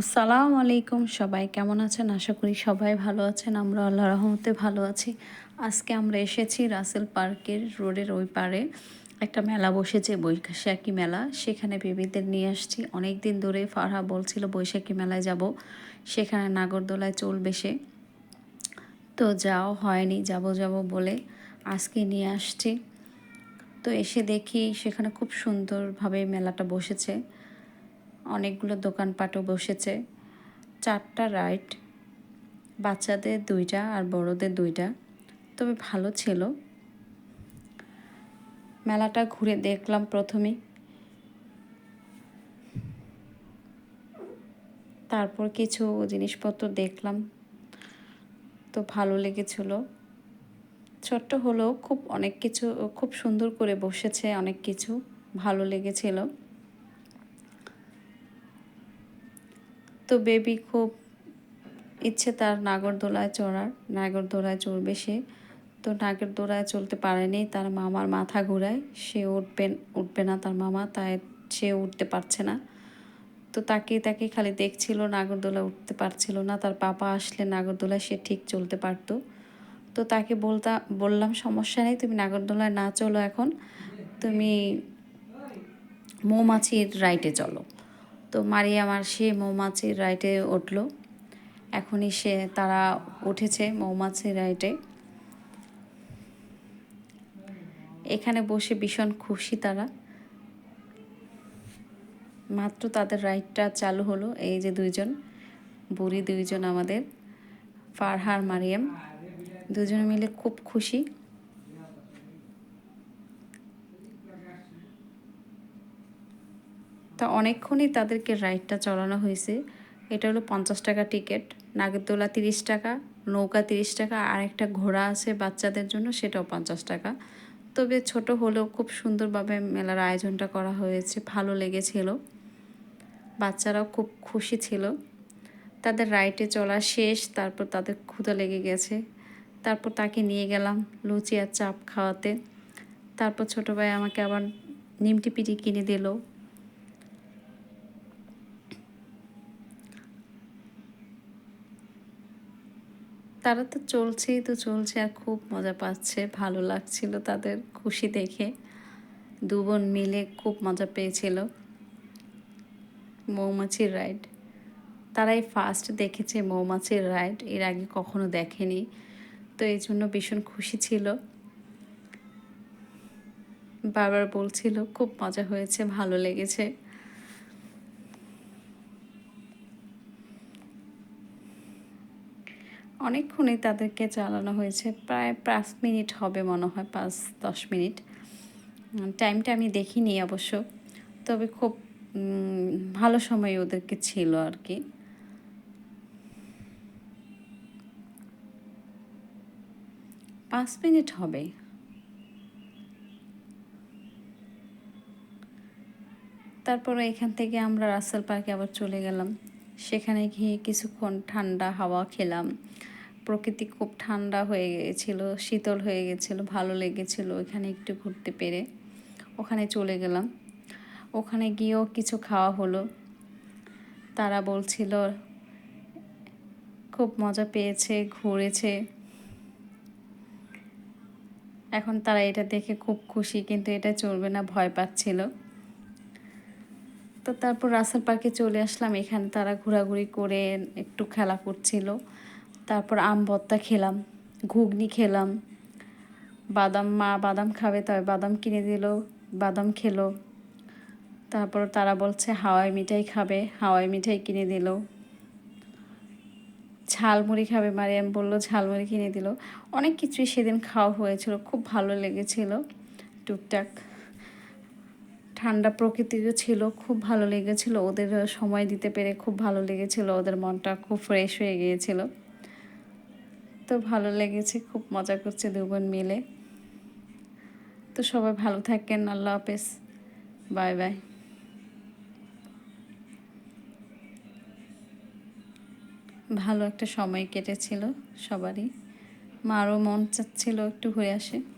আসসালামু আলাইকুম। সবাই কেমন আছেন? আশা করি সবাই ভালো আছেন। আমরা আল্লাহ রহমতে ভালো আছি। আজকে আমরা এসেছি রাসেল পার্কের রোডের ওই পারে। একটা মেলা বসেছে, বৈশাখী মেলা। সেখানে বেবিদের নিয়ে আসছি। অনেক দিন ধরে ফারহা বলছিল বৈশাখী মেলায় যাব। সেখানে নাগরদোলায় চলবে সে। তো যাও হয়নি, যাব যাব বলে আজকে নিয়ে আসছি। তো এসে দেখি সেখানে খুব সুন্দরভাবে মেলাটা বসেছে। অনেকগুলো দোকানপাটও বসেছে। চারটা রাইড, বাচ্চাদের দুইটা আর বড়দের দুইটা। তবে ভালো ছিল। মেলাটা ঘুরে দেখলাম প্রথমেই তারপর কিছু জিনিসপত্র দেখলাম। তো ভালো লেগেছিল। ছোট্ট হলেও খুব অনেক কিছু, খুব সুন্দর করে বসেছে অনেক কিছু। ভালো লেগেছিল। তো বেবি খুব ইচ্ছে তার নাগরদোলায় চড়ার। নাগরদোলায় চড়বে সে। তো নাগরদোলায় চলতে পারেনি। তার মামার মাথা ঘুরায়। সে উঠবে উঠবে না তার মামা, তাই সে উঠতে পারছে না। তো তাকে তাকে খালি দেখছিল নাগরদোলা উঠতে পারছিল না। তার পাপা আসলে নাগরদোলায় সে ঠিক চলতে পারতো। তো তাকে বলতা, বললাম, সমস্যা নেই, তুমি নাগরদোলায় না চলো এখন। তুমি মৌমাছির রাইটে চলো। তো মারিয়াম আর সে মৌমাছির রাইটে উঠল। এখনই সে, তারা উঠেছে মৌমাছির রাইটে। এখানে বসে ভীষণ খুশি তারা। মাত্র তাদের রাইডটা চালু হলো, এই যে দুইজন, বুড়ি দুইজন আমাদের, ফারহার, মারিয়াম, দুজনে মিলে খুব খুশি। অনেকক্ষণই তাদেরকে রাইডটা চালানো হয়েছে। এটা হলো পঞ্চাশ টাকা টিকিট নাগরদোলা তিরিশ টাকা, নৌকা তিরিশ টাকা, আর একটা ঘোড়া আছে বাচ্চাদের জন্য, সেটাও পঞ্চাশ টাকা। তবে ছোট হলেও খুব সুন্দরভাবে মেলার আয়োজনটা করা হয়েছে, ভালো লেগেছিল। বাচ্চারাও খুব খুশি ছিল। তাদের রাইটে চলা শেষ, তারপর তাদের ক্ষুদা লেগে গেছে। তারপর তাকে নিয়ে গেলাম লুচি আর চাপ খাওয়াতে। তারপর ছোটো ভাই আমাকে আবার নিমটি পিটি কিনে দিল। তারা তো চলছেই তো চলছে আর খুব মজা পাচ্ছে, ভালো লাগছিল তাদের খুশি দেখে। দু বোন মিলে খুব মজা পেয়েছিল। মৌমাছির রাইড তারাই ফার্স্ট দেখেছে মৌমাছির রাইড এর আগে কখনো দেখেনি। তো এই জন্য ভীষণ খুশি ছিল। বারবার বলছিল, খুব মজা হয়েছে, ভালো লেগেছে। অনেকক্ষণই তাদেরকে চালানো হয়েছে। প্রায় পাঁচ মিনিট হবে মনে হয়, পাঁচ দশ মিনিট। টাইমটা আমি দেখিনি অবশ্য। তবে খুব ভালো সময় ওদেরকে ছিল আর কি। পাঁচ মিনিট হবে। তারপর এখান থেকে আমরা রাসেল পার্কে আবার চলে গেলাম। সেখানে গিয়ে কিছুক্ষণ ঠান্ডা হাওয়া খেলাম। প্রকৃতি খুব ঠান্ডা হয়ে গিয়েছিল শীতল হয়ে গেছিল, ভালো লেগেছিল ওখানে একটু ঘুরতে পেরে। ওখানে চলে গেলাম। ওখানে গিয়েও কিছু খাওয়া হলো। তারা বলছিল, খুব মজা পেয়েছে, ঘুরেছে। এখন তারা এটা দেখে খুব খুশি, কিন্তু এটা চলবে না, ভয় পাচ্ছিল। তো তারপর রাসেল পার্কে চলে আসলাম। এখানে তারা ঘোরাঘুরি করে একটু খেলা করছিল। তারপর আম ভত্তা খেলাম, ঘুগনি খেলাম। বাদাম, মা বাদাম খাবে, তবে বাদাম কিনে দিল, বাদাম খেলো। তারপর তারা বলছে, হাওয়াই মিঠাই খাবে, হাওয়াই মিঠাই কিনে দিল। ঝালমুড়ি খাবে, মারিয়াম বলল, ঝালমুড়ি কিনে দিল। অনেক কিছুই সেদিন খাওয়া হয়েছিল, খুব ভালো লেগেছিল, টুকটাক। ঠান্ডা প্রকৃতিও ছিল, খুব ভালো লেগেছিল। ওদের সময় দিতে পেরে খুব ভালো লেগেছিল। ওদের মনটা খুব ফ্রেশ হয়ে গিয়েছিল। তো ভালো লেগেছে, খুব মজা করছে দুবোন মিলে। তো সবাই ভালো থাকেন, আল্লাহ হাফেজ। Bye bye. ভালো একটা সময় কেটেছিল সবারই। মারও মন চাচ্ছিল একটু ঘুরে আসে।